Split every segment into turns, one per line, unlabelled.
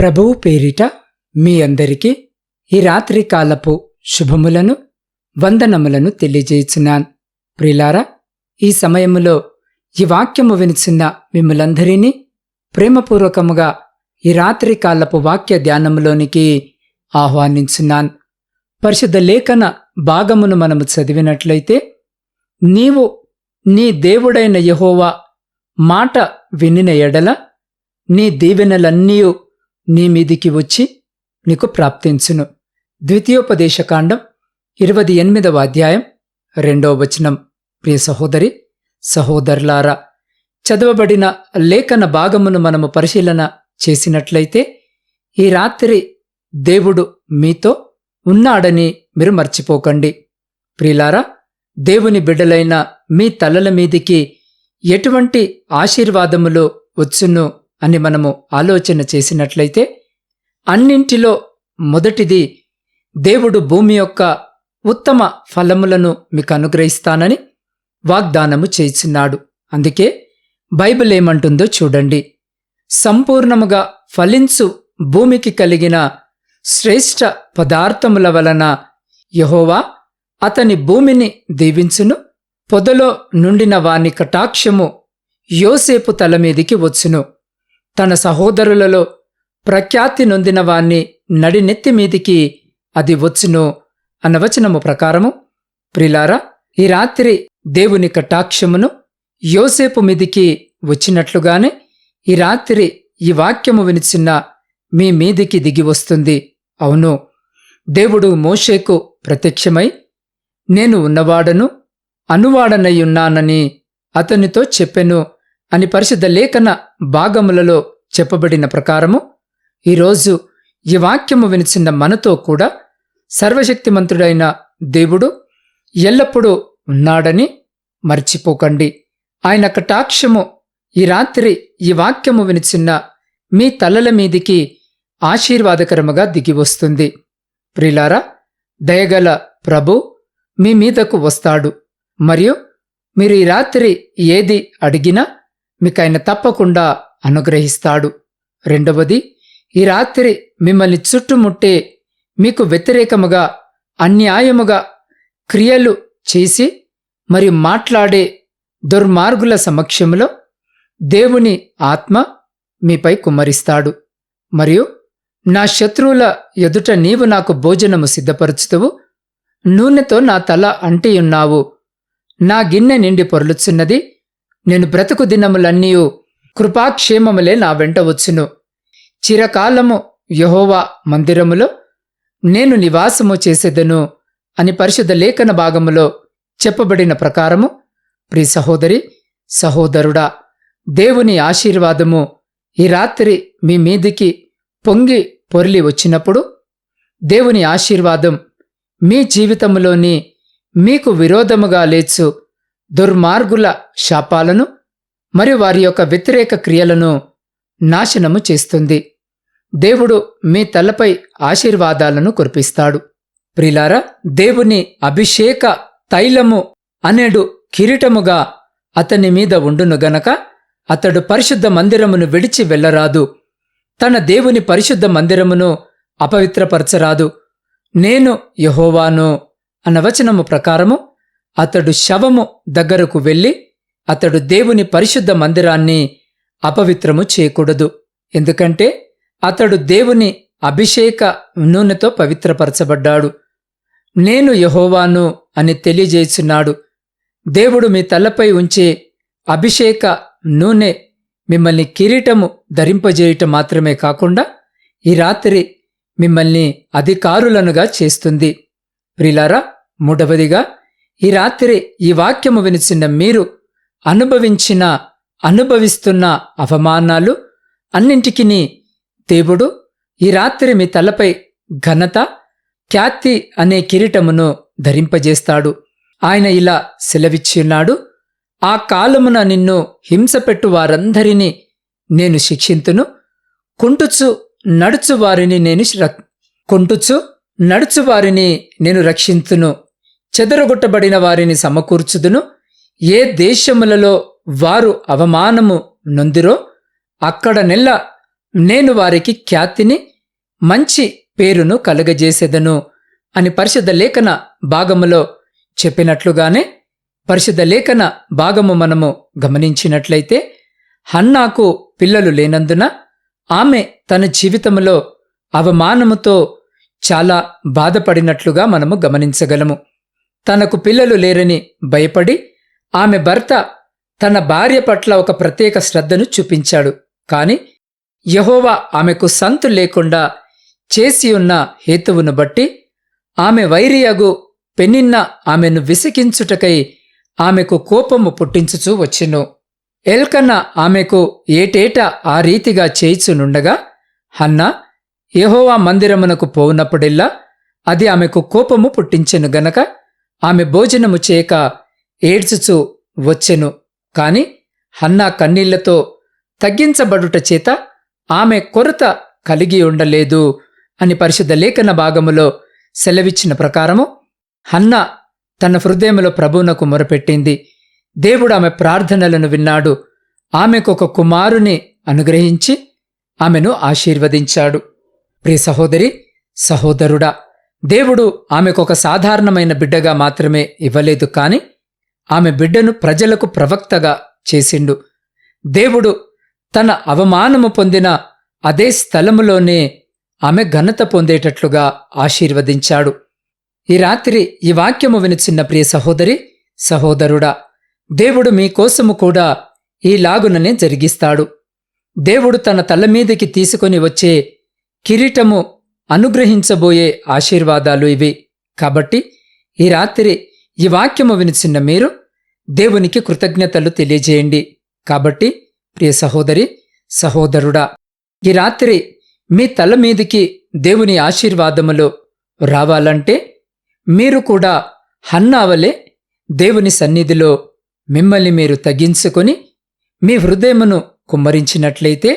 ప్రభువు పేరిట మీ అందరికీ ఈ రాత్రి కాలపు శుభములను వందనములను తెలియజేయుచున్నాను. ప్రిలారా ఈ సమయములో ఈ వాక్యము వినిచిన మిమ్మలందరినీ ప్రేమపూర్వకముగా ఈ రాత్రి కాలపు వాక్య ధ్యానములోనికి ఆహ్వానించున్నాను. పరిశుద్ధ లేఖన భాగమును మనము చదివినట్లయితే నీవు నీ దేవుడైన యహోవా మాట వినిన ఎడల నీ దీవెనలన్నీయు నీ మీదికి వచ్చి నీకు ప్రాప్తించును. ద్వితీయోపదేశకాండం ఇరవై ఎనిమిదవ అధ్యాయం రెండవ వచనం. ప్రియ సహోదరి సహోదరులారా చదవబడిన లేఖన భాగమును మనము పరిశీలన చేసినట్లయితే ఈ రాత్రి దేవుడు మీతో ఉన్నాడని మీరు మర్చిపోకండి. ప్రియులారా దేవుని బిడ్డలైన మీ తలల మీదికి ఎటువంటి ఆశీర్వాదములు వచ్చును? అని మనము ఆలోచన చేసినట్లయితే అన్నింటిలో మొదటిది దేవుడు భూమి యొక్క ఉత్తమ ఫలములను మీకు అనుగ్రహిస్తానని వాగ్దానము చేస్తున్నాడు అందుకే బైబిల్ ఏమంటుందో చూడండి. సంపూర్ణముగా ఫలించు భూమికి కలిగిన శ్రేష్ఠ పదార్థముల వలన యహోవా అతని భూమిని దీవించును. పొదలో నుండిన వాని కటాక్షము యోసేపు తల మీదికి వచ్చును. తన సహోదరులలో ప్రఖ్యాతి నొందిన వాణ్ణి నడినెత్తి మీదికి అది వచ్చును అనవచనము ప్రకారము ప్రిలారా ఈ రాత్రి దేవుని కటాక్షమును యోసేపు మీదికి వచ్చినట్లుగానే ఈ రాత్రి ఈ వాక్యము వినిచిన్న మీ మీదికి దిగి వస్తుంది. అవును దేవుడు మోషేకు ప్రత్యక్షమై నేను ఉన్నవాడను అనువాడనయ్యున్నానని అతనితో చెప్పెను అని పరిశుద్ధ లేఖన భాగములలో చెప్పబడిన ప్రకారము ఈరోజు ఈ వాక్యము వినిచిన మనతో కూడా సర్వశక్తిమంతుడైన దేవుడు ఎల్లప్పుడూ ఉన్నాడని మర్చిపోకండి. ఆయన కటాక్షము ఈ రాత్రి ఈ వాక్యము వినిచిన్న మీ తలల మీదికి ఆశీర్వాదకరముగా దిగి వస్తుంది. ప్రిలారా దయగల ప్రభు మీ మీదకు వస్తాడు. మరియు మీరు ఈ రాత్రి ఏది అడిగినా మీకు ఆయన తప్పకుండా అనుగ్రహిస్తాడు. రెండవది ఈ రాత్రి మిమ్మల్ని చుట్టుముట్టే మీకు వ్యతిరేకముగా అన్యాయముగా క్రియలు చేసి మరియు మాట్లాడే దుర్మార్గుల సమక్షంలో దేవుని ఆత్మ మీపై కుమ్మరిస్తాడు. మరియు నా శత్రువుల ఎదుట నీవు నాకు భోజనము సిద్ధపరుచుతువు. నూనెతో నా తల అంటియున్నావు. నా గిన్నె నిండి పొరలుచున్నది. నేను బ్రతుకు దినములన్నీ కృపాక్షేమములే నా వెంట వచ్చును. చిరకాలము యహోవా మందిరములో నేను నివాసము చేసేదను అని పరిశుద్ధ లేఖన భాగములో చెప్పబడిన ప్రకారము ప్రి సహోదరి సహోదరుడా దేవుని ఆశీర్వాదము ఈ రాత్రి మీ మీదికి పొంగి పొరిలి వచ్చినప్పుడు దేవుని ఆశీర్వాదం మీ జీవితంలోని మీకు విరోధముగా లేచు దుర్మార్గుల శాపాలను మరియు వారి యొక్క వ్యతిరేక క్రియలను నాశనము చేస్తుంది. దేవుడు మీ తలపై ఆశీర్వాదాలను కురిపిస్తాడు. ప్రిలారా దేవుని అభిషేక తైలము అనేడు కిరీటముగా అతని మీద ఉండును గనక అతడు పరిశుద్ధ మందిరమును విడిచి వెళ్ళరాదు. తన దేవుని పరిశుద్ధ మందిరమును అపవిత్రపరచరాదు. నేను యహోవాను అన్న వచనము ప్రకారము అతడు శవము దగ్గరకు వెళ్ళి అతడు దేవుని పరిశుద్ధ మందిరాన్ని అపవిత్రము చేయకూడదు. ఎందుకంటే అతడు దేవుని అభిషేక నూనెతో పవిత్రపరచబడ్డాడు. నేను యహోవాను అని తెలియజేస్తున్నాడు దేవుడు మీ తలపై ఉంచే అభిషేక నూనె మిమ్మల్ని కిరీటము ధరింపజేయటం మాత్రమే కాకుండా ఈ రాత్రి మిమ్మల్ని అధికారులనుగా చేస్తుంది. ప్రిలారా మూడవదిగా ఈ రాత్రి ఈ వాక్యము వినిచిన మీరు అనుభవించిన అనుభవిస్తున్న అవమానాలు అన్నింటికిని దేవుడు ఈ రాత్రి మీ తలపై ఘనత ఖ్యాతి అనే కిరీటమును ధరింపజేస్తాడు. ఆయన ఇలా సెలవిచ్చిన్నాడు ఆ కాలమున నిన్ను హింసపెట్టు వారందరినీ నేను శిక్షింతును. కుంటుచు నడుచు వారిని నేను రక్- కుంటుచు నడుచు వారిని నేను రక్షింతును. చెదరగొట్టబడిన వారిని సమకూర్చుదును. ఏ దేశములలో వారు అవమానము నొందిరో అక్కడ నెల్ల నేను వారికి ఖ్యాతిని మంచి పేరును కలుగజేసేదను అని పరిశుద్ధ లేఖన భాగములో చెప్పినట్లుగానే పరిశుద్ధ లేఖన భాగము మనము గమనించినట్లయితే హన్నాకు పిల్లలు లేనందున ఆమె తన జీవితంలో అవమానముతో చాలా బాధపడినట్లుగా మనము గమనించగలము. తనకు పిల్లలు లేరని భయపడి ఆమె భర్త తన భార్య పట్ల ఒక ప్రత్యేక శ్రద్ధను చూపించాడు. కాని యహోవా ఆమెకు సంతు లేకుండా చేసి ఉన్న హేతువును బట్టి ఆమె వైరియగు పెనిన్న ఆమెను విసికించుటకై ఆమెకు కోపము పుట్టించుచూ వచ్చిను. ఎల్కన్న ఆమెకు ఏటేటా ఆ రీతిగా చేయిచునుండగా హన్నా యహోవా మందిరమునకు పోవునప్పుడెల్లా అది ఆమెకు కోపము పుట్టించెను గనక ఆమె భోజనము చేయక ఏడ్చుచు వచ్చెను. కాని హన్నా కన్నీళ్ళతో తగ్గించబడుట చేత ఆమె కొరత కలిగి ఉండలేదు అని పరిశుద్ధ లేఖన భాగములో సెలవిచ్చిన ప్రకారము హన్న తన హృదయములో ప్రభువునకు మొరపెట్టింది. దేవుడు ఆమె ప్రార్థనలను విన్నాడు. ఆమెకు ఒక కుమారుని అనుగ్రహించి ఆమెను ఆశీర్వదించాడు. ప్రియ సహోదరి సహోదరుడా దేవుడు ఆమెకొక సాధారణమైన బిడ్డగా మాత్రమే ఇవ్వలేదు కాని ఆమె బిడ్డను ప్రజలకు ప్రవక్తగా చేసిండు. దేవుడు తన అవమానము పొందిన అదే స్థలములోనే ఆమె ఘనత పొందేటట్లుగా ఆశీర్వదించాడు. ఈ రాత్రి ఈ వాక్యము వినిచిన్న ప్రియ సహోదరి సహోదరుడా దేవుడు మీకోసము కూడా ఈ లాగుననే జరిగిస్తాడు. దేవుడు తన తల మీదకి తీసుకొని వచ్చే కిరీటము అనుగ్రహించబోయే ఆశీర్వాదాలు ఇవి. కాబట్టి ఈ రాత్రి ఈ వాక్యము వినిచిన్న మీరు దేవునికి కృతజ్ఞతలు తెలియజేయండి. కాబట్టి ప్రియ సహోదరి సహోదరుడా ఈ రాత్రి మీ తల మీదికి దేవుని ఆశీర్వాదములు రావాలంటే మీరు కూడా హన్నావలే దేవుని సన్నిధిలో మిమ్మల్ని మీరు తగ్గించుకొని మీ హృదయమును కుమ్మరించినట్లయితే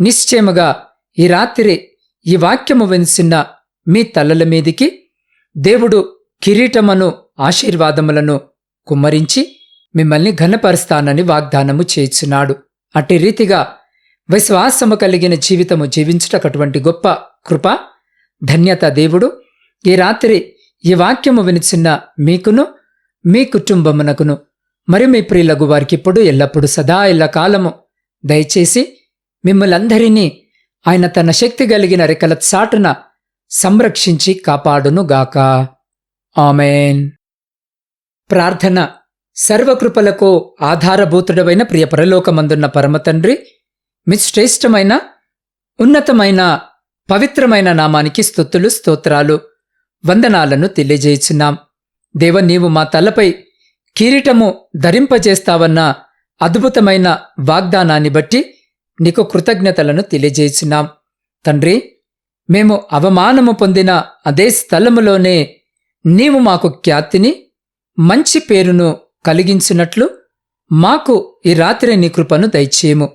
నిశ్చయముగా ఈ రాత్రి ఈ వాక్యము వెనిసిన మీ తలల మీదికి దేవుడు కిరీటమును ఆశీర్వాదములను కుమ్మరించి మిమ్మల్ని ఘనపరుస్తానని వాగ్దానము చేర్చున్నాడు అట్టి రీతిగా విశ్వాసము కలిగిన జీవితము జీవించుటకటువంటి గొప్ప కృప ధన్యత దేవుడు ఈ రాత్రి ఈ వాక్యము వినిచిన్న మీకును మీ కుటుంబమునకును మరి మీ ప్రియులగు వారికిప్పుడు ఎల్లప్పుడూ సదా ఎల్ల కాలము దయచేసి మిమ్మలందరినీ ఆయన తన శక్తి కలిగిన రెక్కల చాటున సంరక్షించి కాపాడునుగాక. ఆమెన్. ప్రార్థన. సర్వకృపలకు ఆధారభూతుడమైన ప్రియ పరలోకమందున్న పరమతండ్రి మీ శ్రేష్టమైన ఉన్నతమైన పవిత్రమైన నామానికి స్థుతులు స్తోత్రాలు వందనాలను తెలియజేయుచున్నాం. దేవ నీవు మా తలపై కిరీటము ధరింపజేస్తావన్న అద్భుతమైన వాగ్దానాన్ని బట్టి నీకు కృతజ్ఞతలను తెలియజేసినాం తండ్రి మేము అవమానము పొందిన అదే స్థలములోనే నీవు మాకు ఖ్యాతిని మంచి పేరును కలిగించినట్లు మాకు ఈ రాత్రి నీ కృపను దయచేయము.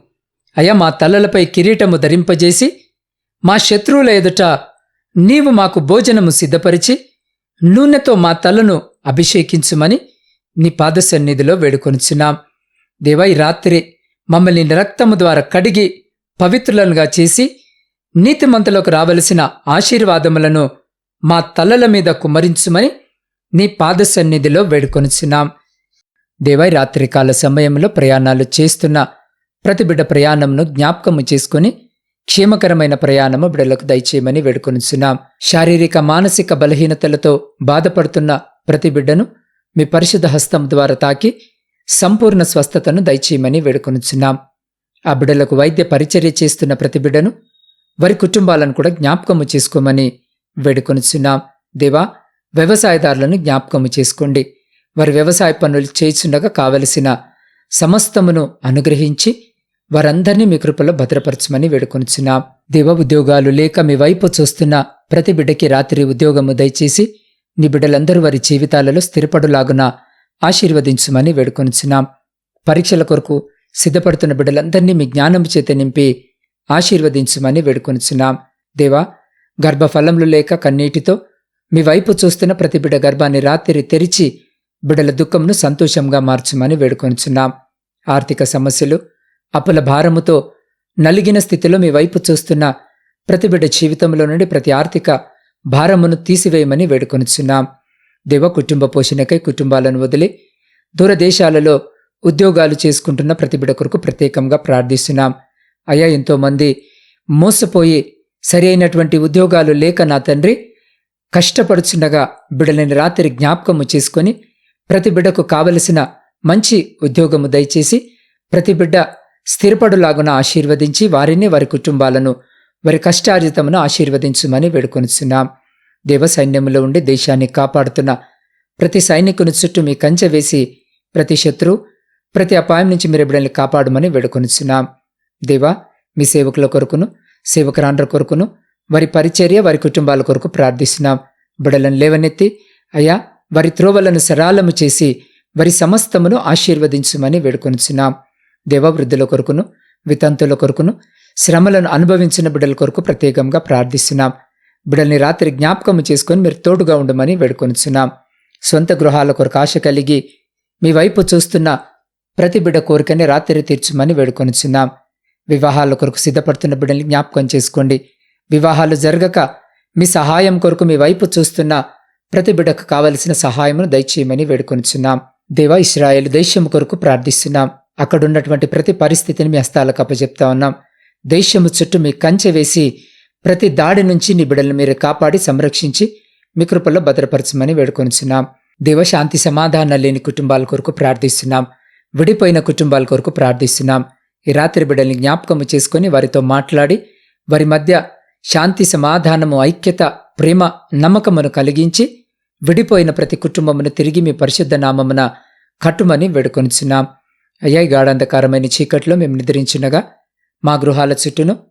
అయ్యా మా తలలపై కిరీటము ధరింపజేసి మా శత్రువుల ఎదుట నీవు మాకు భోజనము సిద్ధపరిచి నూనెతో మా తలను అభిషేకించుమని నీ పాద సన్నిధిలో వేడుకొనుచున్నాం. దేవా ఈ రాత్రి మమ్మల్ని నీ రక్తము ద్వారా కడిగి పవిత్రులనుగా చేసి నీతిమంతులకు రావలసిన ఆశీర్వాదములను మా తలల మీద కుమరించుమని నీ పాద సన్నిధిలో వేడుకొనిచున్నాం. దేవై రాత్రికాల సమయంలో ప్రయాణాలు చేస్తున్న ప్రతి బిడ్డ ప్రయాణంను జ్ఞాపకము చేసుకుని క్షేమకరమైన ప్రయాణము బిడ్డలకు దయచేయమని వేడుకొనుచున్నాం. శారీరక మానసిక బలహీనతలతో బాధపడుతున్న ప్రతి బిడ్డను మీ పరిశుద్ధ హస్తం ద్వారా తాకి సంపూర్ణ స్వస్థతను దయచేయమని వేడుకొనుచున్నాం. ఆ బిడ్డలకు వైద్య పరిచర్య చేస్తున్న ప్రతి బిడ్డను వారి కుటుంబాలను కూడా జ్ఞాపకము చేసుకోమని వేడుకొనుచున్నాం. దేవా వ్యవసాయదారులను జ్ఞాపకము చేసుకోండి. వారి వ్యవసాయ పనులు చేయుచుండగా కావలసిన సమస్తమును అనుగ్రహించి వారందరినీ మీ కృపలో భద్రపరచమని వేడుకొనుచున్నాం. దేవ ఉద్యోగాలు లేక మీ వైపు చూస్తున్న ప్రతి బిడ్డకి రాత్రి ఉద్యోగము దయచేసి నీ బిడ్డలందరూ వారి జీవితాలలో స్థిరపడులాగున ఆశీర్వదించుమని వేడుకొనిచున్నాం. పరీక్షల కొరకు సిద్ధపడుతున్న బిడ్డలందరినీ మీ జ్ఞానము చేత నింపి ఆశీర్వదించుమని వేడుకొనిచున్నాం. దేవా గర్భఫలములు లేక కన్నీటితో మీ వైపు చూస్తున్న ప్రతి బిడ్డ గర్భాన్ని రాత్రి తెరిచి బిడ్డల దుఃఖంను సంతోషంగా మార్చమని వేడుకొనిచున్నాం. ఆర్థిక సమస్యలు అప్పుల భారముతో నలిగిన స్థితిలో మీ వైపు చూస్తున్న ప్రతి బిడ్డ జీవితంలో నుండి ప్రతి ఆర్థిక భారమును తీసివేయమని వేడుకొనిచున్నాం. దివ కుటుంబ పోషణకై కుటుంబాలను వదిలి దూరదేశాలలో ఉద్యోగాలు చేసుకుంటున్న ప్రతి కొరకు ప్రత్యేకంగా ప్రార్థిస్తున్నాం. అయ్యా ఎంతోమంది మోసపోయి సరి అయినటువంటి ఉద్యోగాలు లేక నా తండ్రి కష్టపడుచుండగా బిడలని రాత్రి జ్ఞాపకము చేసుకొని ప్రతి బిడ్డకు కావలసిన మంచి ఉద్యోగము దయచేసి ప్రతి బిడ్డ స్థిరపడులాగున ఆశీర్వదించి వారిని వారి కుటుంబాలను వారి కష్టార్జితమును ఆశీర్వదించుమని వేడుకొనిచున్నాం. దేవసైన్యంలో ఉండి దేశాన్ని కాపాడుతున్న ప్రతి సైనికుని చుట్టూ మీ కంచె వేసి ప్రతి శత్రు ప్రతి అపాయం నుంచి మీరు బిడ్డల్ని కాపాడమని వేడుకొనిచున్నాం. దేవా మీ సేవకుల కొరకును సేవకురాండ్ర కొరకును వారి పరిచర్య వారి కుటుంబాల కొరకు ప్రార్థిస్తున్నాం. బిడలను లేవనెత్తి అయ్యా వారి త్రోవలను సరాలము చేసి వారి సమస్తమును ఆశీర్వదించుమని వేడుకొనిచున్నాం. దేవవృద్ధుల కొరకును వితంతుల కొరకును శ్రమలను అనుభవించిన బిడ్డల కొరకు ప్రత్యేకంగా ప్రార్థిస్తున్నాం. బిడల్ని రాత్రి జ్ఞాపకము చేసుకొని మీరు తోడుగా ఉండమని వేడుకొనిచున్నాం. సొంత గృహాల కొరకు ఆశ కలిగి మీ వైపు చూస్తున్న ప్రతి బిడ్డ కోరికని రాత్రి తీర్చమని వేడుకొనిచున్నాం. వివాహాల కొరకు సిద్ధపడుతున్న బిడ్డల్ని జ్ఞాపకం చేసుకోండి. వివాహాలు జరగక మీ సహాయం కొరకు మీ వైపు చూస్తున్న ప్రతి బిడ్డకు కావలసిన సహాయమును దయచేయమని వేడుకొనిచున్నాం. దేవా ఇస్రాయేల్ దేశం కొరకు ప్రార్థిస్తున్నాం. అక్కడున్నటువంటి ప్రతి పరిస్థితిని మీ హస్తాలకు అప్పచెప్తా ఉన్నాం. దేశము చుట్టూ మీ కంచె వేసి ప్రతి దాడి నుంచి నీ బిడ్డలను మీరు కాపాడి సంరక్షించి మీ కృపల్లో భద్రపరచమని వేడుకొనిచున్నాం. దేవ శాంతి సమాధానం లేని కుటుంబాల కొరకు ప్రార్థిస్తున్నాం. విడిపోయిన కుటుంబాల కొరకు ప్రార్థిస్తున్నాం. ఈ రాత్రి బిడ్డల్ని జ్ఞాపకము చేసుకొని వారితో మాట్లాడి వారి మధ్య శాంతి సమాధానము ఐక్యత ప్రేమ నమ్మకమును కలిగించి విడిపోయిన ప్రతి కుటుంబమును తిరిగి మీ పరిశుద్ధ నామమున కట్టుమని వేడుకొనిచున్నాం. అయ్యా గాఢంధకారమైన చీకట్లో మేము నిద్రించినగా మా గృహాల చుట్టూను